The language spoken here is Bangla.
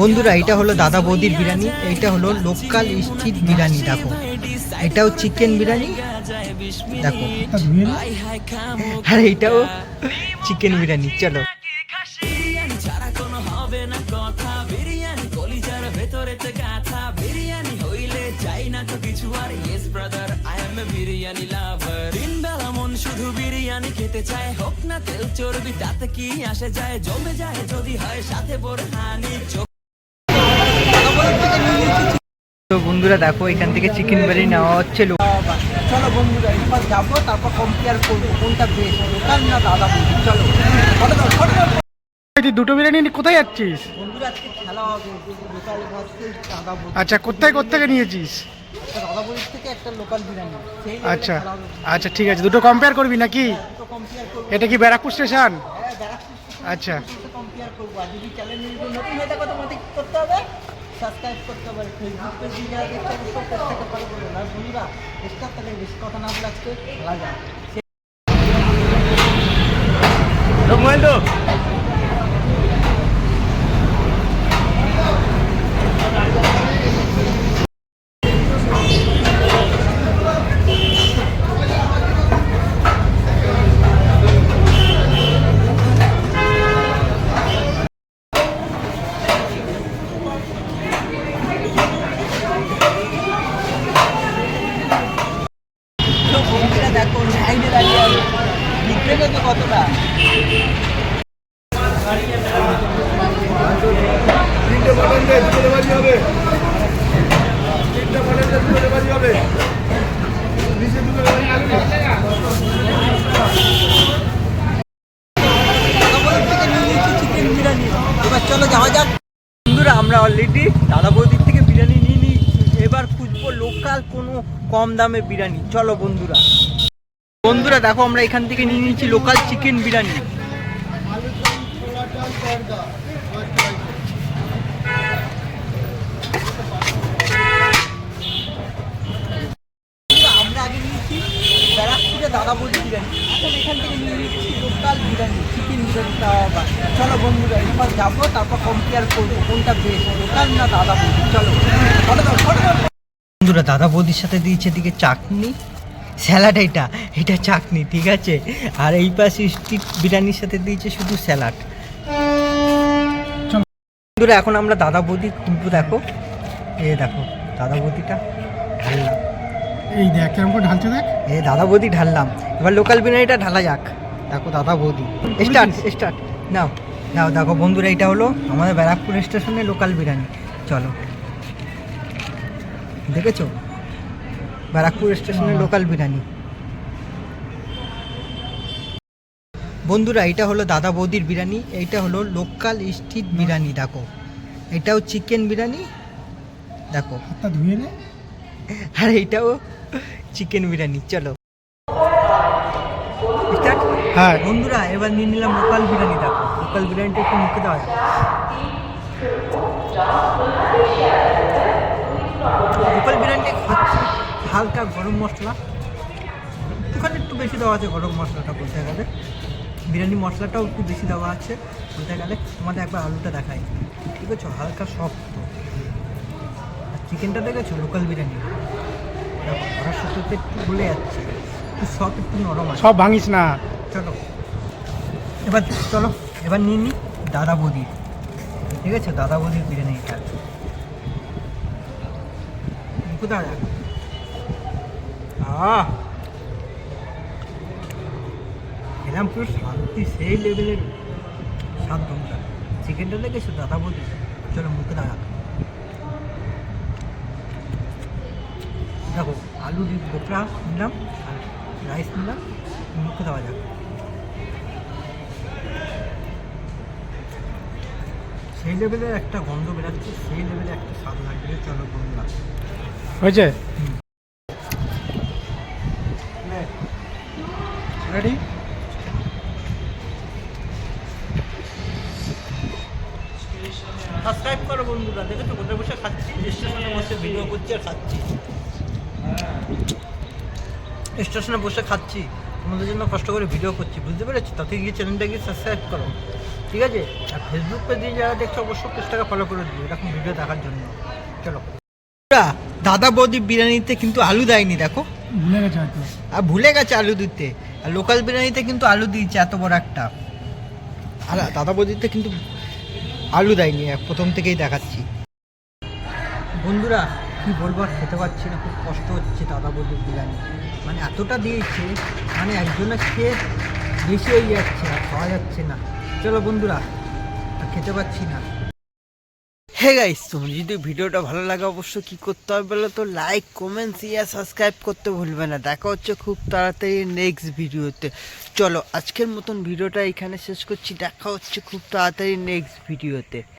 বন্ধুরা এটা হলো দাদা বৌদির বিরিয়ানি, এইটা হলো লোকাল স্ট্রিট বিরিয়ানি, দেখো। এটাও চিকেন বিরিয়ানি, দেখো। আর, এইটাও চিকেন বিরিয়ানি, চলো। বিরিয়ানি হইলে চাই না তো কিছু, আর yes brother I am a biryani শুধু বিরিয়ানি খেতে চায়। হোক না তেল চর্বি তাতে কি আসে যায়? জমে যায় যদি হয় সাথে বোরহানি। তো বন্ধুরা দেখো এখান থেকে চিকেন বিরিয়ানি নেওয়া হচ্ছে। লো- চলো বন্ধুরা এবার যাব তারপর কম্পেয়ার করব কোনটা বেশ লোকাল না দাদা বৌদি চলো। দুটো বিরিয়ানি কোথায় যাচ্ছিস? আচ্ছা কোথায় কোথেকে নিয়েছিস? আচ্ছা আচ্ছা ঠিক আছে দুটো কম্পেয়ার করবি নাকি? এটা কি ব্যারাকপুর স্টেশন? হ্যাঁ আচ্ছা। কম্পেয়ার করব। আর যদি চ্যানেল নতুন হয়ে থাকে তোমাদের কি করতে হবে। সাবস্ক্রাইব করতে হবে। ফেসবুক পেজ যারা দেখতে হবে সব পেজ থেকে ফলো করবে। আর বন্ধুরা স্টার তাহলে বেশি কথা না বলে আজকে লাগা তো বন্ধুরা দেখো লাইনে দাঁড়িয়ে আছে লিখবে না কতটা তিনটে বাটন দে দুটো বাজি হবে তিনটে বাটন দে দুটো বাজি হবে নিচে দুটো বাজি আলু দাদাবৌদির থেকে নিয়ে নিয়েছি চিকেন বিরিয়ানি এবার চলো যাওয়া যাক বন্ধুরা আমরা অলরেডি দাদা বৌদির থেকে বিরিয়ানি নিয়ে নিয়েছি এবার খুঁজবো লোকাল কোনো কম দামে বিরিয়ানি। চলো বন্ধুরা। বন্ধুরা, দেখো আমরা এখান থেকে নিয়ে নিয়েছি লোকাল চিকেন বিরিয়ানি। নিয়েছি দাদা বিরিয়ানি। এখন থেকে নিয়ে নিচ্ছি লোকাল বিরিয়ানি চিকেন বিরিয়ানি চলো বন্ধুরা, এবার যাব, তারপর কম্পেয়ার করব কোনটা বেশ লোকাল না দাদা বৌদি চলো ফটো ফটো। বন্ধুরা দাদা বৌদির সাথে দিয়েছে দিকে চাটনি স্যালাড এটা এটা চাটনি ঠিক আছে? আর এই পাশে স্ট্রিট বিরিয়ানির সাথে দিয়েছে শুধু স্যালাড বন্ধুরা এখন আমরা দাদা বৌদি কিন্তু দেখো এ দেখো দাদা বৌদিটা ঢাললাম। এই দেখ কেমন করে ঢালছে দেখ। এ দাদা বৌদি ঢাললাম। এবার লোকাল বিরিয়ানিটা ঢালা যাক। দেখো দাদা বৌদি। স্টার্ট স্টার্ট নাও নাও দেখো বন্ধুরা এটা হলো আমাদের ব্যারাকপুর স্টেশনে লোকাল বিরিয়ানি। চলো। দেখেছ? ব্যারাকপুর স্টেশনের লোকাল বিরিয়ানি। বন্ধুরা এটা হলো দাদা বৌদির বিরিয়ানি এইটা হলো লোকাল স্ট্রিট বিরিয়ানি দেখো। এটাও চিকেন বিরিয়ানি দেখো। হাতটা ধুয়ে নে। আর এইটাও চিকেন বিরিয়ানি চলো। হ্যাঁ। বন্ধুরা এবার নিয়ে নিলাম লোকাল বিরিয়ানি দেখো। লোকাল বিরিয়ানিটা একটু মুখে দেওয়া লোকাল বিরিয়ানিটা খাচ্ছি হালকা গরম মশলা। একটুখানি একটু বেশি দেওয়া আছে গরম মশলাটা বলতে গেলে। বিরিয়ানি মশলাটাও একটু বেশি দেওয়া আছে বলতে গেলে। তোমাদের একবার আলুটা দেখাই। ঠিক আছে? হালকা শক্ত। আর চিকেনটা দেখেছ? লোকাল বিরিয়ানি। করার সাথে একটু গলে যাচ্ছে। একটু সফট একটু নরম আছে। সব ভাঙিস না। চলো। এবার চলো এবার নিয়ে নিই দাদা বৌদি ঠিক আছে? দাদা বৌদির বিরিয়ানি যাক আহ এরকম পুরো শান্তি, সেই লেভেলের বন্ধুরা চিকেনটা দেখেছ দাদা বৌদি চলো মুখে দাঁড়া। দেখো, আলু বোকরা নিলাম রাইস নিলাম, মুখে দেওয়া যাক। সেই লেভেলের একটা গন্ধ বেরাচ্ছে, সেই লেভেলে একটা স্বাদ লাগবে। চলো বন্ধুরা। হয়েছে। রেডি সাবস্ক্রাইব করো বন্ধুরা দেখেছ কোথায় বসে খাচ্ছি? স্টেশনে বসে ভিডিও করছি আর খাচ্ছি। স্টেশনে বসে খাচ্ছি। তোমাদের জন্য কষ্ট করে ভিডিও করছি, বুঝতে পেরেছি? তাতে গিয়ে চ্যানেলটা গিয়ে সাবস্ক্রাইব করো। ঠিক আছে? আর ফেসবুক পেজে যারা দেখছ, অবশ্যই পেজটাকে ফলো করে দিও, এরকম ভিডিও দেখার জন্য। চলো। দাদা বৌদি বিরিয়ানিতে কিন্তু আলু দেয়নি দেখো। ভুলে গেছে হয়তো। আর ভুলে গেছে আলু দিতে। আর লোকাল বিরিয়ানিতে কিন্তু আলু দিয়েছে এত বড় একটা। আর দাদা বৌদিতে কিন্তু আলু দেয়নি প্রথম থেকেই দেখাচ্ছি। বন্ধুরা কি বলব আর খেতে পারছি না খুব কষ্ট হচ্ছে দাদা বৌদির বিরিয়ানি। মানে এতটা দিয়েছে মানে একজনের খেয়ে বেশি হয়ে যাচ্ছে আর খাওয়া যাচ্ছে না। চলো বন্ধুরা খেতে পাচ্ছি না। হে গাইস তোমার যদি ভিডিওটা ভালো লাগে অবশ্যই কি করতে হবে বলো তো? লাইক কমেন্ট শেয়ার সাবস্ক্রাইব করতে ভুলবে না। দেখা হচ্ছে খুব তাড়াতাড়ি নেক্সট ভিডিওতে চলো, আজকের মতন ভিডিওটা এখানে শেষ করছি। দেখা হচ্ছে খুব তাড়াতাড়ি নেক্সট ভিডিওতে